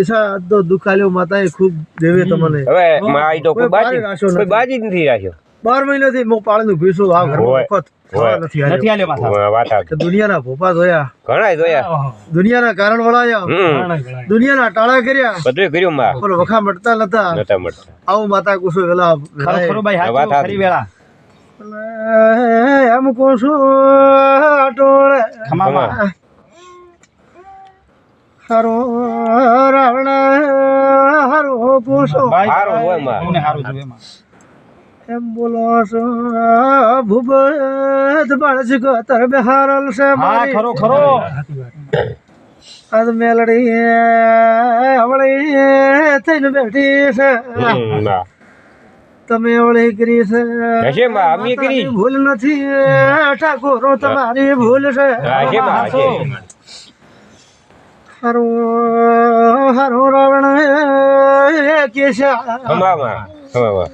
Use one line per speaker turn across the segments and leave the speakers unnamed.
એસા તો દુખાલ્યો માતાએ ખૂબ દેવે તમને.
હવે માઈ તો કોઈ બાજી કોઈ. બાજી જ નથી રાખ્યો.
બાર મહિનાથી હું પાળનું ભીસું આ
ઘર.
વખત નથી આવ્યો.
માથા
વાત સાચી.
કે દુનિયાના ભોપા જોયા
ઘણાય જોયા
દુનિયાના કારણ વળાયા. દુનિયાના ટાળા કર્યા.
બધું કર્યું માં
પણ વખા મળતા નતા.
નતા મળતા.
આવું માતા કુશું વેલા
ખરો ભાઈ
એમ ટોળે
ખમામાં.
હરો રાવણ હરો
ભાઈ
હારું હોયમાં.
તમને હારું જોવે માં
એમ બોલો છો ભૂપત બાળજ ગતર બિહારલ છે
હા
મારી.
ખરો ખરો.
આજ મેલડી હવળી થઈને બેઠી છે. તમે ઓળી કરી છે.
હશે અમે કરી.
ભૂલ નથી ઠાકોરો તમારી ભૂલ છે. હારો હારો રાવણ કેશા
ખમામાં, ખમામાં.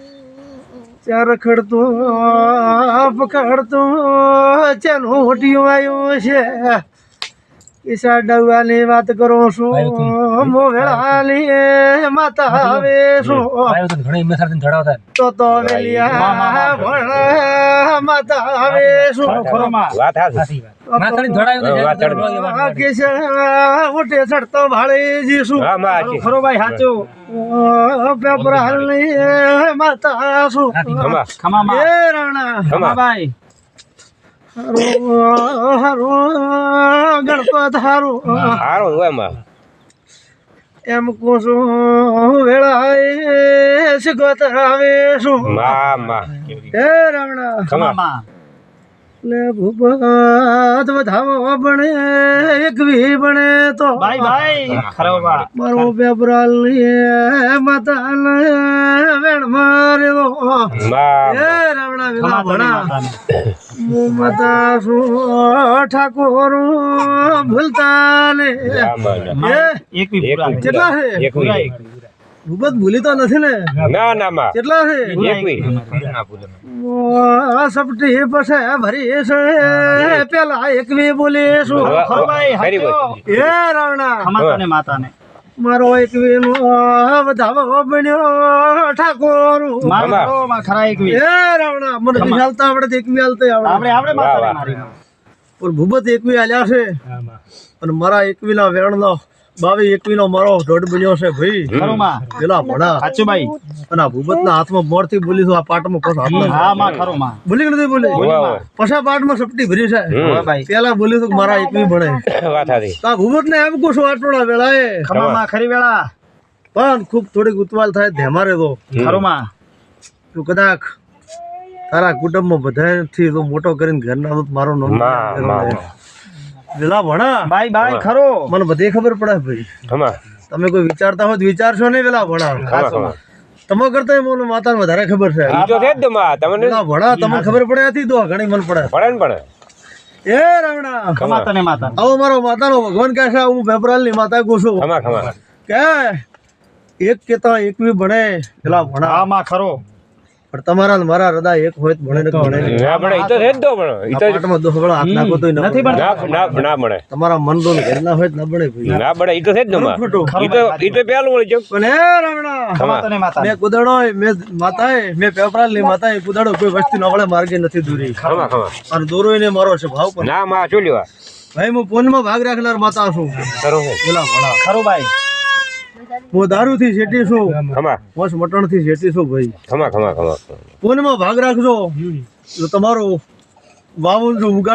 ચાર રખડતું પકડતું ચાનું હોટિયું આવ્યું છે ઈશા ડવાની વાત કરો છું? મોવેળાની માતા આવે છું તો તો વેલિયા ભણ માતા આવે શું
ખરો માં
વાત સાચી. વાત સાચી.
આ કેશા ઉઠે ચડતો ભાળી જીશું.
હા, માં,
ખરો
ભાઈ
ખરો ભાઈ
હાલ માતા શું
ખમા.
ખમામાં
એ રાણા.
ખમા.
ખમા ભાઈ.
હારું હારું ગણપત હારું
હારું હોયમાં.
એમ કહું છું વેળાએ શીખવતર આવે શું
માં.
હે.
ખમામાં
લે ભૂપત વધાવો બને એક વી બને તો
ભાઈ ભાઈ ખરો
મારો પેપરાલ માતા વેણ મારે દો
એ
રવણા
માં. તને
ભણા
માતાને.
માતા સુ ઠાકોર ભૂલતા ને
માં, માં, માં.
માં, એક બી પૂરા
કેટલા છે?
એક વી.
એક.
ભૂપત ભૂલી તો નથી ને?
ના ના માં.
કેટલા છે?
એક વી.
આ સપટી પછી ભરી છે. પેલા એકવી બોલી શું?
ખરો
હે.
એ રાવણા.
ખમા માતાને.
મારો એકવી નો વધાવો બન્યો ઠાકોર.
મારો. ખરો માં ખરા એકવી. હે
એ રાવણા મને બી આપણે એકવી હાલતા આવડે.
આપણે આપણે માતાને મારી.
પણ ભૂપત એકવી આલ્યા છે. અને મારા એકવીના વેણ નો બાવી એકવી નો મારો દોઢ બન્યો છે ભાઈ. પેલા ભણા
સાચું ભાઈ.
અને આ ભૂપત ના હાથમાં મોરથી બોલી આ પાટમાં પછી હાથમાં
હા માં ખરો
બોલી નથી બોલી. પછી સપટી ભરી છે. પેલા બોલી તો મારા એકવી ભણે. આ ભૂપત ને એમ કહું છું આટોડા વેળાએ.
ખમા માં ખરી વેળા.
પણ ખૂબ થોડીક ઉતવાલ થાય ધેમારે તો.
ખરો માં
તું કદાચ તારા કુટુંબમાં બધાથી તો મોટો કરીને ઘરના મારો નામ વેલા ભણા.
ભાઈ ભાઈ ખરો.
મને બધી ખબર પડે ભાઈ. તમે કોઈ વિચારતા હોય તો વિચારશો નહીં વેલા ભણા. તમે કરતા મને માતાને વધારે ખબર છે.
ઈ છે જ માં. તમને
ભણા તમને ખબર પડે હતી તો ઘણી મને પડે.
પડે ને.
એ
ખમા. તને માતાને
આવો મારો માતાનો ભગવાન કહે છે હું પેપરાલની માતા કહું છું.
ખમા, ખમા.
કે એક કેતા એકવી ભણે. પેલા ભણા.
આમાં ખરો.
પણ તમારા મારા હૃદય એક હોય તો ભણે ભણે નહીં.
ના ભણે. ઈ તો છે જ તો ઈ તો
પાટમાં દો હાથ નાખો તોય
નથી
ભણે.
ના ના ના ભણે.
તમારા મન તો ઘરના હોય તો ન ભણે ભાઈ
ના ભણે. ઈ તો માં. ઈ તો ઈ તો પહેલું વળી જવું.
પણ હે રાવણા
ખમા તને માતાને
મેં કુદાડો મેં માતાએ મેં પેપરાલની માતાએ કુદાડો કોઈ વસ્તુ નવળે માર્ગે નથી દૂરી
ખમા, ખમા.
અને દોરો ને મારો છે ભાવ પણ
ના માં શું લેવા
ભાઈ હું ભાગ રાખનાર માતા છું
ખરું છે.
ભણા
ખરો ભાઈ
હું દારૂ થી શેટી છું.
ખમા.
બસ મટણથી શેટી છું ભાઈ.
ખમા ખમા ખમા.
પોનમાં ભાગ રાખજો. તો તમારો વાવન જો ઉગાડ